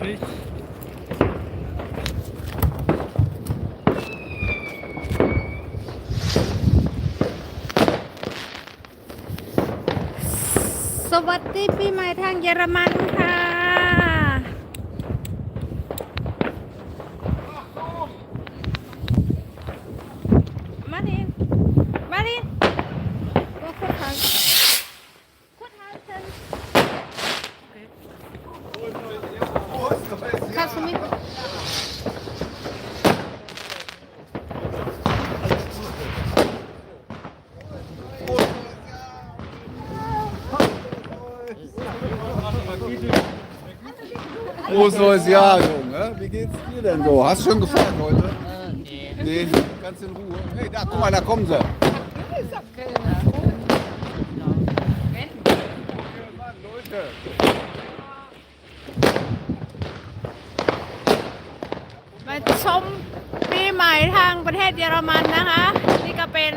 Bericht. สวัสดีปีใหม่ทางเยอรมันค่ะ มาดิมาดิก็คุณทางคุณทางฉันข้าสมิธ Frohes neues Jahr, Junge. Wie geht's dir denn so? Hast du schon gefeiert heute? Nee, ganz in Ruhe. Hey, da, guck mal, da kommen sie. Leute. มาชมปีใหม่ทางประเทศเยอรมันนะคะ นี่ก็เป็น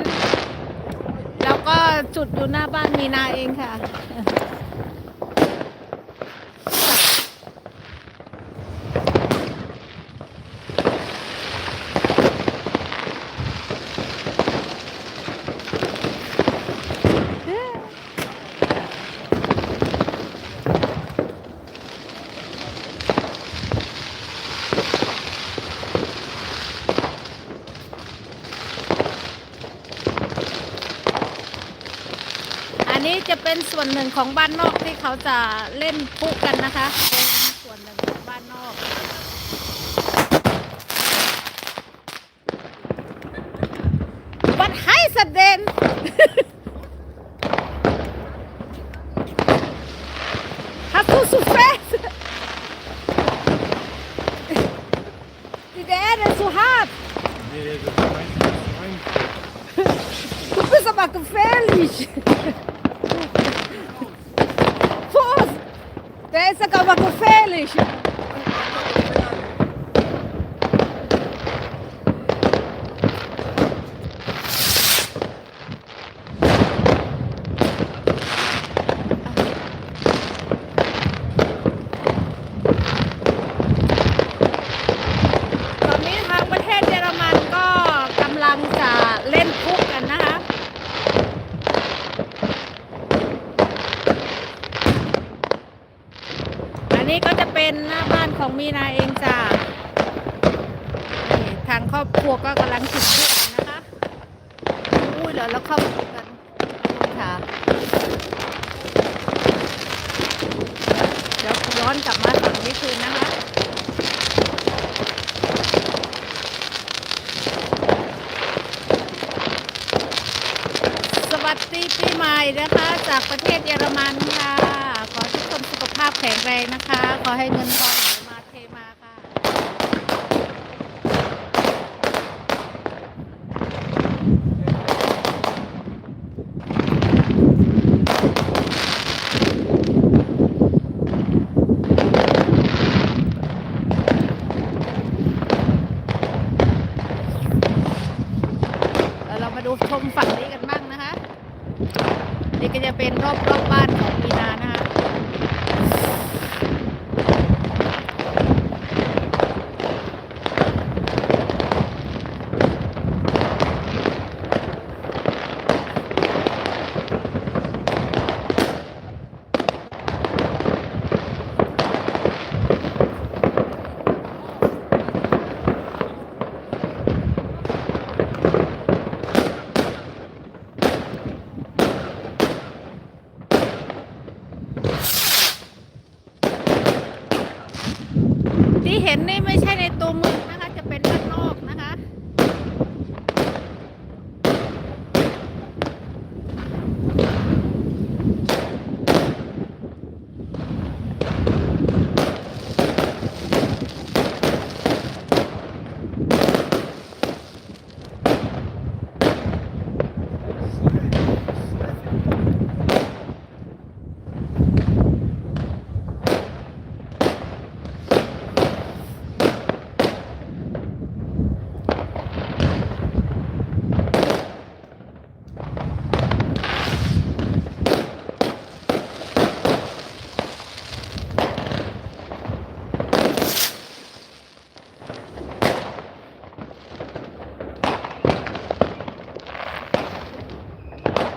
แล้วก็จุดอยู่หน้าบ้านมีนาเองค่ะ จะเป็นส่วนหนึ่งของบ้านนอกที่เขาจะเล่นพุกันนะคะเป็นส่วนหนึ่งของบ้านนอกบัดให้สเดน Hast du so fest? Die Erde ist so hart. Nee, das ist mein Du bist aber gefährlich. Fuß! Der ist aber gefährlich. ตอนนี้ทางประเทศเยอรมันก็กำลังจะเล่นคุกกันนะคะ อันนี้ก็จะ เป็นหน้าบ้านของมีนาเองจ้าทางครอบครัวก็กำลังจุดพลุกันนะคะ อุ้ยเดี๋ยวเราเข้าไปดูกันค่ะเดี๋ยวย้อนกลับมาฝั่งนี้คืนนะคะสวัสดีปีใหม่นะคะ จากประเทศเยอรมันค่ะาพแข็งแรงนะคะ ขอให้เงินทองไหลมาเทมาค่ะ แล้วเรามาดูชมฝั่งนี้กันบ้างนะคะ นี่ก็จะเป็นรอบรอบบ้านของ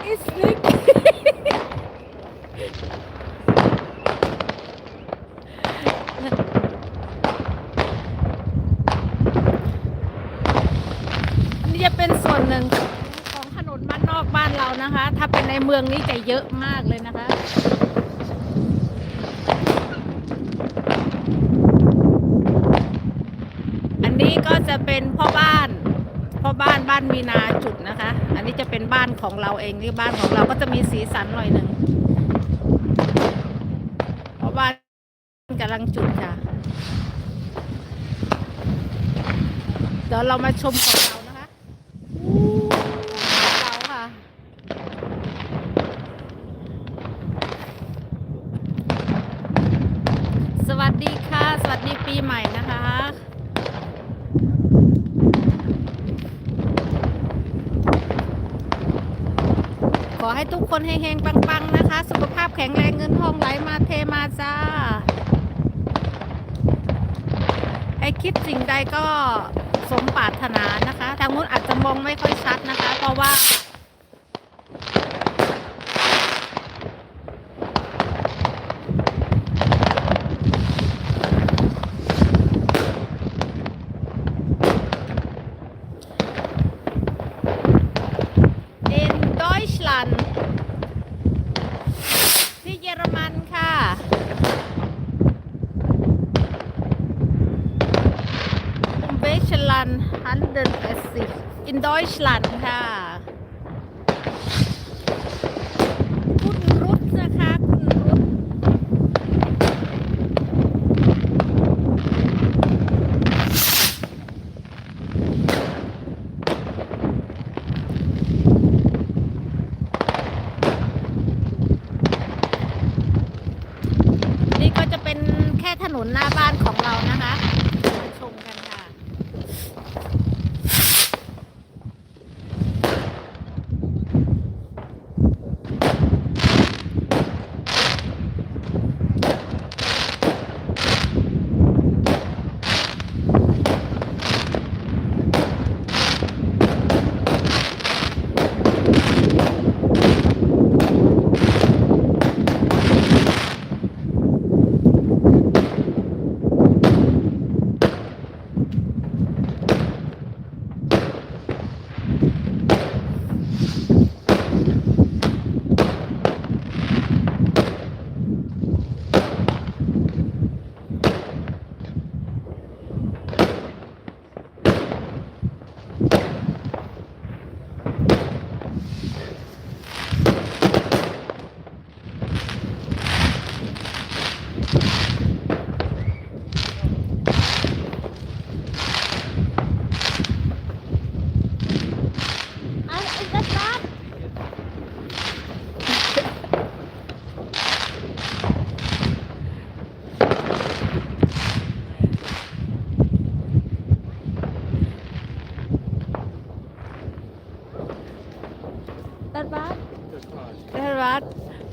pislik. อันนี้จะเป็นส่วนหนึ่งของถนนบ้านนอกบ้านเรานะคะ ถ้าเป็นในเมืองนี่จะเยอะมากเลยนะคะอันนี้ก็จะเป็นพ่อบ้าน บ้านบ้านมีนาจุดนะคะ อันนี้จะเป็นบ้านของเราเองนี่บ้านของเราก็จะมีสีสันหน่อยหนึ่งพ่อบ้านกำลังจุดค่ะ เดี๋ยวเรามาชมของเรานะคะของเราค่ะ สวัสดีค่ะ สวัสดีปีใหม่นะคะ ขอ ให้ทุกคนเฮงๆ ปังๆ นะคะ สุขภาพแข็งแรงเงินทองไหลมาเทมาจ้าให้คิดสิ่งใดก็สมปรารถนานะคะ ทางนู้นอาจจะมองไม่ค่อยชัดนะคะ เพราะว่า 100 in Deutschland ค่ะ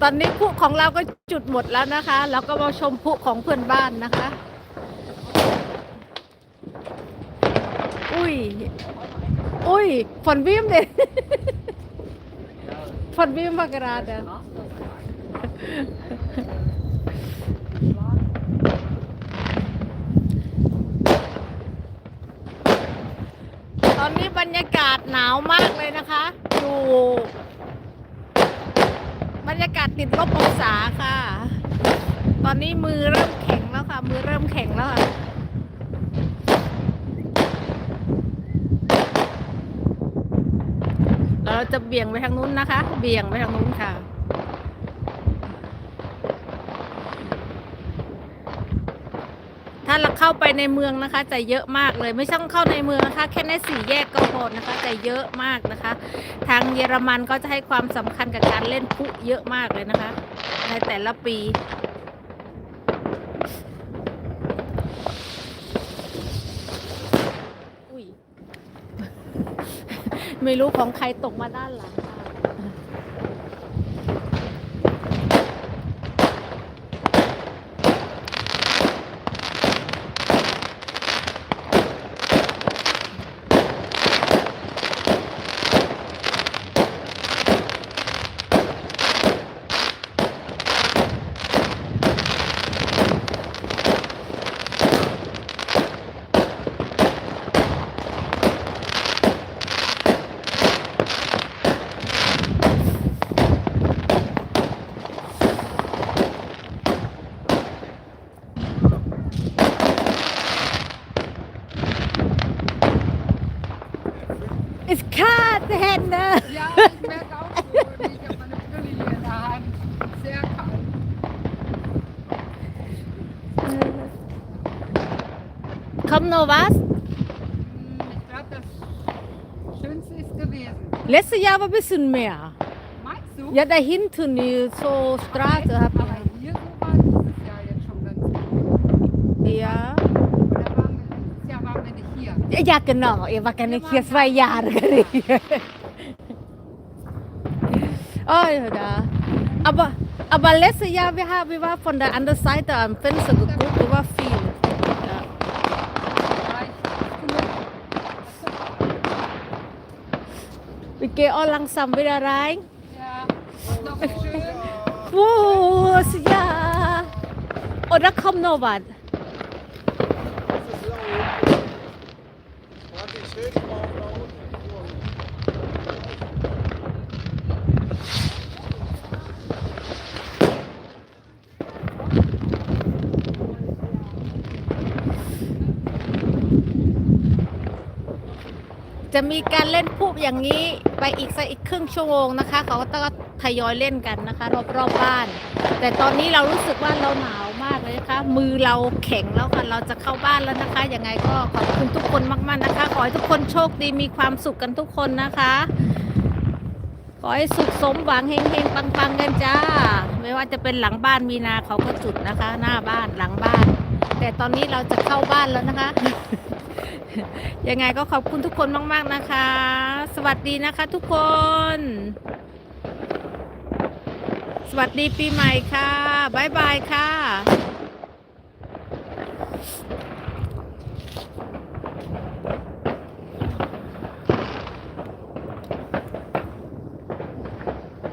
ตอนนี้พลุของเราก็จุดหมดแล้วนะคะ เราก็มาชมพลุของเพื่อนบ้านนะคะ อุ้ย อุ้ยฝนวิมเลยฝนวิมมากระดาษตอนนี้บรรยากาศหนาวมากเลยนะคะ อยู่ บรรยากาศติดลบองศาค่ะ ตอนนี้มือเริ่มแข็งแล้วค่ะ มือเริ่มแข็งแล้วค่ะเราจะเบี่ยงไปทางนู้นนะคะ เบี่ยงไปทางนู้นค่ะ ถ้าเราเข้าไปในเมืองนะคะ จะเยอะมากเลยไม่ต้องเข้าในเมืองนะคะ แค่ในสี่แยกก็พอนะคะจะเยอะมากนะคะ ทางเยอรมันก็จะให้ความสำคัญกับการเล่นพุเยอะมากเลยนะคะ ในแต่ละปีอุ้ยไม่รู้ของใครตกมาด้านหลัง Kommt noch was? Ich glaube, das Schönste ist gewesen. Letztes Jahr war ein bisschen mehr. Meinst du? Ja, da hinten, die so Straße. hab- Aber hier so war dieses Jahr jetzt schon ganz gut. Ja. Oder waren wir, Jahr waren wir nicht hier. Ja, genau. Ihr war keine hier zwei Jahre. oh ja, da. Aber, aber letztes Jahr, wir, haben, wir waren von der anderen Seite am Fenster geguckt, da war viel. Wir gehen auch langsam wieder rein. Ja, ist noch schön. Wo ist ja? Oh, da kommt noch was. Warte, ich stell dich mal auf da unten. จะมีการเล่นพูบอย่างนี้ ไปอีกสักอีกครึ่งชั่วโมงนะคะ เขาก็ต้องทยอยเล่นกันนะคะ รอบรอบๆบ้าน แต่ตอนนี้เรารู้สึกว่าเราหนาวมากเลยนะคะมือเราแข็งแล้วค่ะเราจะเข้าบ้านแล้วนะคะยังไงก็ขอบคุณทุกคนมาก ๆนะคะ ขอให้ทุกคนโชคดีมีความสุขกันทุกคนนะคะ ขอให้สุขสมหวังเฮงเฮงปังปังๆกันจ้า ไม่ว่าจะเป็นหลังบ้านมีนาเขาก็จุดนะคะ หน้าบ้านหลังบ้าน แต่ตอนนี้เราจะเข้าบ้านแล้วนะคะ ยังไงก็ขอบคุณทุกคนมาก ๆ นะคะ สวัสดีนะคะทุกคน สวัสดีปีใหม่ค่ะ บ๊ายบายค่ะ